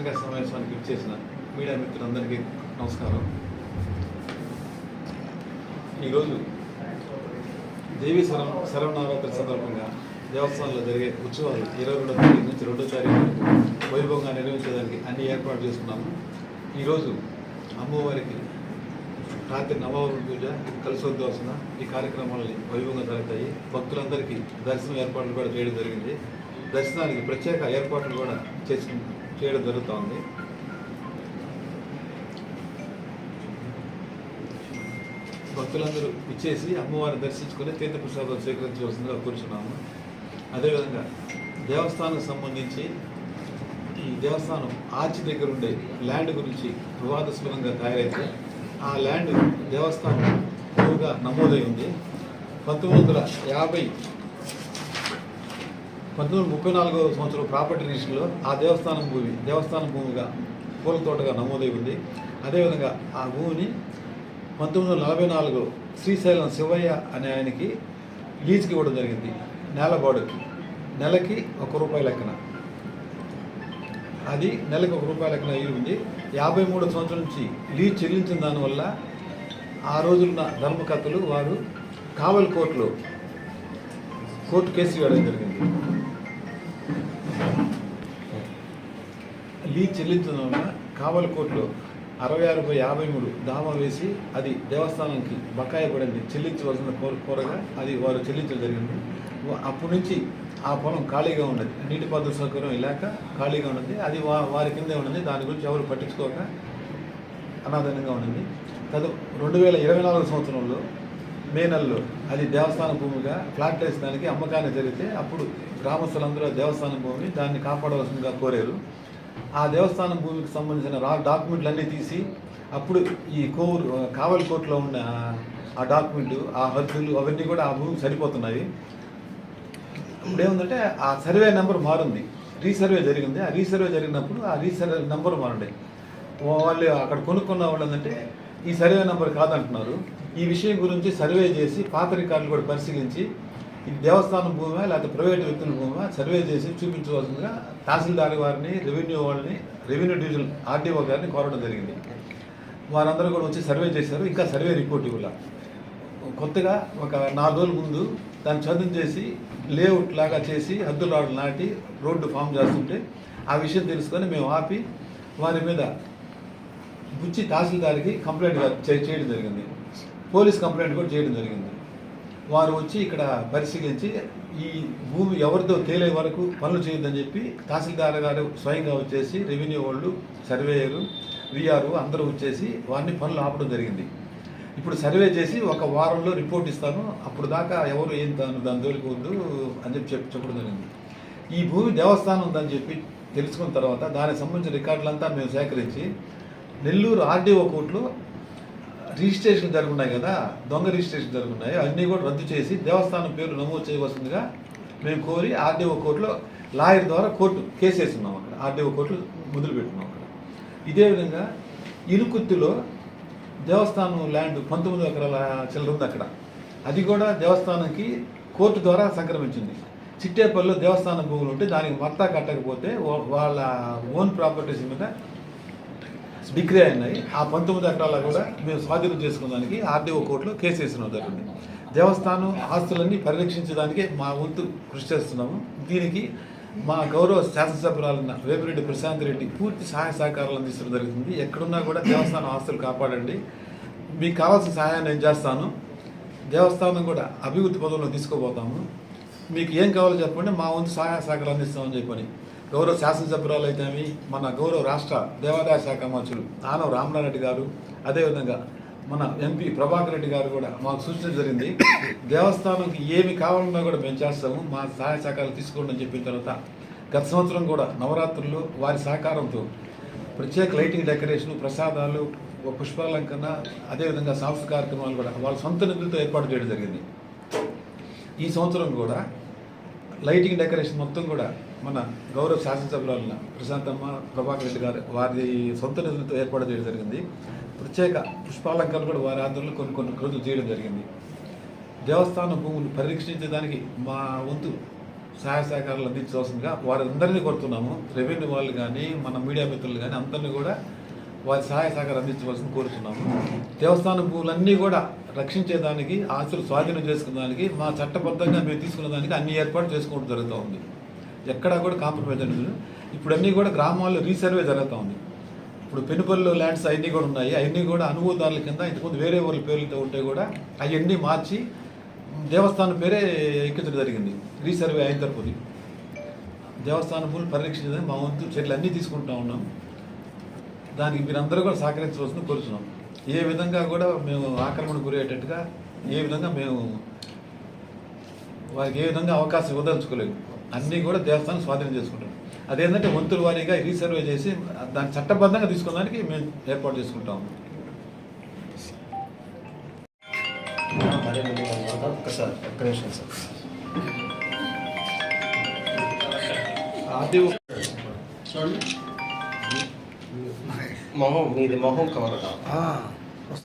పత్రికా సమావేశానికి ఇచ్చేసిన మీడియా మిత్రులందరికీ నమస్కారం. ఈరోజు దేవీ శరం శరవనవరాత్రి సందర్భంగా దేవస్థానంలో జరిగే ఉత్సవాలు ఇరవై రెండో తారీఖు నుంచి రెండో తారీఖు వరకు వైభవంగా నిర్వహించడానికి అన్ని ఏర్పాట్లు చేసుకున్నాము. ఈరోజు అమ్మవారికి రాత్రి నవవరం పూజ కలిసోద్వాసన ఈ కార్యక్రమాలని వైభవంగా జరుగుతాయి. భక్తులందరికీ దర్శనం ఏర్పాట్లు కూడా చేయడం జరిగింది. దర్శనానికి ప్రత్యేక ఏర్పాట్లు కూడా చేసి చేయడం జరుగుతోంది భక్తులందరూ ఇచ్చేసి అమ్మవారిని దర్శించుకొని తీర్థప్రసాదం స్వీకరించవలసిందిగా కూర్చున్నాము అదేవిధంగా దేవస్థానం సంబంధించి ఈ దేవస్థానం ఆర్చి దగ్గర ఉండే ల్యాండ్ గురించి వివాదాస్పదంగా తయారైతే ఆ ల్యాండ్ దేవస్థానం ఎక్కువగా నమోదై ఉంది. పంతొమ్మిది వందల యాభై పంతొమ్మిది వందల ముప్పై నాలుగో సంవత్సరం ప్రాపర్టీ రిజిస్టర్లో ఆ దేవస్థానం భూమి దేవస్థానం భూమిగా పూల తోటగా నమోదై ఉంది. అదేవిధంగా ఆ భూమిని పంతొమ్మిది వందల నలభై నాలుగు శ్రీశైలం శివయ్య అనే ఆయనకి లీజ్కి ఇవ్వడం జరిగింది. నేల గోడకి నెలకి ఒక రూపాయి లెక్కన. అది నెలకు ఒక రూపాయి లెక్కన అయ్యి ఉంది. యాభై మూడు సంవత్సరం నుంచి లీజ్ చెల్లించిన దానివల్ల ఆ రోజున్న ధర్మకర్తలు వారు కావలి కోర్టులో కోర్టు కేసు వేయడం జరిగింది. లీజ్ చెల్లించడం వలన కావలి కోర్టులో అరవై ఆరు బై యాభై మూడు దామా వేసి అది దేవస్థానానికి బకాయి పడింది. చెల్లించవలసిన కోర కోరగా అది వారు చెల్లించడం జరిగింది. అప్పటి నుంచి ఆ పొలం ఖాళీగా ఉన్నది. నీటిపారుదల సౌకర్యం ఇలాక ఖాళీగా ఉన్నది. అది వా వారి కిందే ఉన్నది. దాని గురించి ఎవరు పట్టించుకోక అనాదనంగా ఉన్నది. తదు రెండు వేల ఇరవై నాలుగు సంవత్సరంలో మే నెలలో అది దేవస్థాన భూమిగా ఫ్లాట్ వేసడానికి అమ్మకాన్ని జరిగితే అప్పుడు గ్రామస్తులందరూ దేవస్థానం భూమి దాన్ని కాపాడవలసిందిగా కోరారు. ఆ దేవస్థానం భూమికి సంబంధించిన రా డాక్యుమెంట్లు అన్నీ తీసి అప్పుడు ఈ కోరు కావలి కోర్టులో ఉన్న ఆ డాక్యుమెంట్ ఆ హద్దులు అవన్నీ కూడా ఆ భూమికి సరిపోతున్నాయి. ఇప్పుడు ఏముందంటే ఆ సర్వే నెంబర్ మారింది. రీసర్వే జరిగింది. ఆ రీసర్వే జరిగినప్పుడు ఆ రీసర్వే నెంబర్ మారండి. వాళ్ళు అక్కడ కొనుక్కున్న వాళ్ళు ఏంటంటే ఈ సర్వే నెంబర్ కాదంటున్నారు. ఈ విషయం గురించి సర్వే చేసి పాత రికార్డులు కూడా పరిశీలించి ఇది దేవస్థానం భూమా లేకపోతే ప్రైవేట్ వ్యక్తుల భూమా సర్వే చేసి చూపించవలసిందిగా తహసీల్దార్ వారిని రెవెన్యూ వాళ్ళని రెవెన్యూ డివిజన్ ఆర్డీఓ గారిని కోరడం జరిగింది. వారందరూ కూడా వచ్చి సర్వే చేశారు. ఇంకా సర్వే రిపోర్ట్ ఇవ్వాల. కొత్తగా ఒక నాలుగు రోజుల ముందు దాన్ని చదువు చేసి లేఅవుట్ లాగా చేసి హద్దులాడు నాటి రోడ్డు ఫామ్ చేస్తుంటే ఆ విషయం తెలుసుకొని మేము ఆపి వారి మీద బుచ్చి తహసీల్దార్కి కంప్లైంట్ చేయడం జరిగింది. పోలీస్ కంప్లైంట్ కూడా చేయడం జరిగింది. వారు వచ్చి ఇక్కడ పరిశీలించి ఈ భూమి ఎవరితో తేలే వరకు పనులు చేయొద్దని చెప్పి తహసీల్దార్ గారు స్వయంగా వచ్చేసి రెవెన్యూ వాళ్ళు సర్వేయరు విఆర్ఓ అందరూ వచ్చేసి వారిని పనులు ఆపడం జరిగింది. ఇప్పుడు సర్వే చేసి ఒక వారంలో రిపోర్ట్ ఇస్తాను. అప్పుడు దాకా ఎవరు ఏం దాని దాని తోలిపోద్దు అని చెప్పి చెప్ప- చెప్పడం జరిగింది. ఈ భూమి దేవస్థానం ఉందని చెప్పి తెలుసుకున్న తర్వాత దానికి సంబంధించిన రికార్డులంతా మేము సేకరించి నెల్లూరు ఆర్డీఓ కోర్టులో రిజిస్ట్రేషన్ జరుగున్నాయి కదా దొంగ రిజిస్ట్రేషన్ జరుగున్నాయి. అన్నీ కూడా రద్దు చేసి దేవస్థానం పేరు నమోదు చేయవలసిందిగా మేము కోరి ఆర్డీఓ కోర్టులో లాయర్ ద్వారా కోర్టు కేసు వేస్తున్నాం అక్కడ. ఆర్డీఓ కోర్టులో మొదలు పెట్టున్నాం అక్కడ. ఇదే విధంగా ఇరుకుత్తిలో దేవస్థానం ల్యాండ్ పంతొమ్మిది ఎకరాల చిల్లర ఉంది అక్కడ. అది కూడా దేవస్థానానికి కోర్టు ద్వారా సంక్రమించింది. చిట్టేపల్లిలో దేవస్థానం భూములు ఉంటే దానికి మత్తా కట్టకపోతే వాళ్ళ ఓన్ ప్రాపర్టీస్ మీద డిగ్రీ అయినాయి. ఆ పంతొమ్మిది ఎకరాల కూడా మేము స్వాధీనం చేసుకున్నానికి ఆర్డీఓ కోర్టులో కేసు వేసిన జరిగింది దేవస్థానం ఆస్తులన్నీ పరిరక్షించడానికి మా వంతు కృషి చేస్తున్నాము. దీనికి మా గౌరవ శాసనసభ్యురాలన్న వేపిరెడ్డి ప్రశాంత్ రెడ్డి పూర్తి సహాయ సహకారాలు అందించడం జరుగుతుంది. ఎక్కడున్నా కూడా దేవస్థానం ఆస్తులు కాపాడండి. మీకు కావాల్సిన సహాయాన్ని నేను చేస్తాను. దేవస్థానం కూడా అభివృద్ధి పదంలో తీసుకోబోతాము మీకు ఏం కావాలో చెప్పండి. మా వంతు సహాయ సహకారం అందిస్తామని చెప్పని. గౌరవ శాసనసభ్యురాలు అయితేమి మన గౌరవ రాష్ట్ర దేవాదాయ శాఖ మంత్రులు ఆనవ రామనారెడ్డి గారు అదేవిధంగా మన ఎంపీ ప్రభాకర్ రెడ్డి గారు కూడా మాకు సూచన జరిగింది. దేవస్థానంకి ఏమి కావాలన్నా కూడా మేము చేస్తాము మా సహాయ సహకారాలు తీసుకోండి అని చెప్పిన తర్వాత గత సంవత్సరం కూడా నవరాత్రుల్లో వారి సహకారంతో ప్రత్యేక లైటింగ్ డెకరేషన్ ప్రసాదాలు ఒక పుష్పాలంకరణ అదేవిధంగా సాంస్కృతిక కార్యక్రమాలు కూడా వాళ్ళ సొంత నిధులతో ఏర్పాటు చేయడం జరిగింది. ఈ సంవత్సరం కూడా లైటింగ్ డెకరేషన్ మొత్తం కూడా మన గౌరవ శాసనసభ్యుల ప్రశాంతమ్మ ప్రభాకర్ రెడ్డి గారు వారి సొంత నిధులతో ఏర్పాటు చేయడం జరిగింది. ప్రత్యేక పుష్పాలంకరణ కూడా వారి ఆధ్వర్యంలో కొన్ని కొన్ని రోజులు చేయడం జరిగింది. దేవస్థాన భూములు పరిరక్షించడానికి మా వంతు సహాయ సహకారాలు అందించవలసిందిగా వారందరినీ కోరుతున్నాము. రెవెన్యూ వాళ్ళు కానీ మన మీడియా మిత్రులు కానీ అందరినీ కూడా వారి సహాయ సహకారం అందించవలసింది కోరుతున్నాము దేవస్థానం భూములన్నీ కూడా రక్షించేదానికి ఆస్తులు స్వాధీనం చేసుకునేదానికి మా చట్టబద్ధంగా మేము తీసుకున్న దానికి అన్ని ఏర్పాటు చేసుకోవడం జరుగుతూ ఉంది. ఎక్కడా కూడా కాంప్రమైజ్ అనేది లేదు. ఇప్పుడు అన్నీ కూడా గ్రామాల్లో రీసర్వే జరుగుతూ ఉంది. ఇప్పుడు పెనుపల్లిలో ల్యాండ్స్ అవన్నీ కూడా ఉన్నాయి. అవన్నీ కూడా అనుభవదారుల కింద ఇంతకుముందు వేరే వాళ్ళ పేర్లతో ఉంటే కూడా అవన్నీ మార్చి దేవస్థానం పేరే ఎక్కించడం జరిగింది. రీసర్వే అయిన తరపుది దేవస్థానం భూములు పరిరక్షించదని మా వంతు చర్యలు అన్నీ తీసుకుంటా ఉన్నాం. దానికి మీరందరూ కూడా సహకరించవలసింది కోరుతున్నాం ఏ విధంగా కూడా మేము ఆక్రమణ గురయ్యేటట్టుగా ఏ విధంగా మేము వారికి ఏ విధంగా అవకాశం ఇవ్వదలుచుకోలేదు. అన్నీ కూడా దేవస్థానం స్వాధీనం చేసుకుంటాం. అదేంటంటే వంతుల వారీగా రీసర్వే చేసి దాన్ని చట్టబద్ధంగా తీసుకోవడానికి మేము ఏర్పాటు చేసుకుంటాం. అది మొహం మీది మొహం కవర్ కావాలి